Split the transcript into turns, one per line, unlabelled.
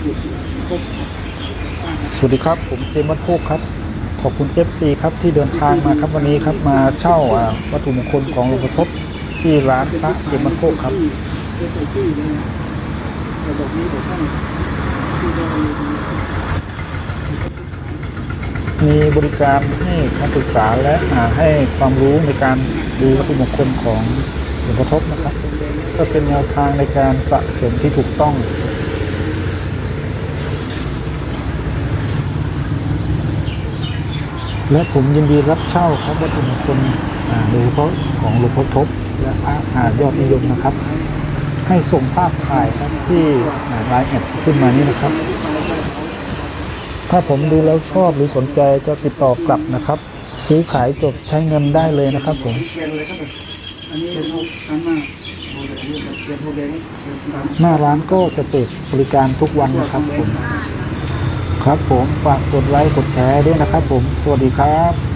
สวัสดีครับ ผมเจมส์วัดโคกครับ ขอบคุณ FC ครับที่เดินทางมาครับวันนี้ครับมาเช่าวัตถุมงคลของหลวงพ่อทบที่ร้านพระเจมส์วัดโคกครับมีบริการให้คำปรึกษาและาให้ความรู้ในการดูวัตถุมงคลของหลวงพ่อทบนะครับ ก็เป็นแนวทางในการสะสมที่ถูกต้อง และผมยินดีรับเช่าครับวัตถุมงคลโดยเฉพาะของหลวงพ่อทบและพระอ่ายอดนิยมนะครับ ให้ส่งภาพถ่ายครับที่ไลน์แอดขึ้นมานี้นะครับ ถ้าผมดูแล้วชอบหรือสนใจจะติดต่อกลับนะครับ ซื้อขายจบใช้เงินได้เลยนะครับผมหน้าร้านก็จะเปิดบริการทุกวันนะครับผม ครับผมฝากกดไลค์กดแชร์ด้วยนะครับผม สวัสดีครับ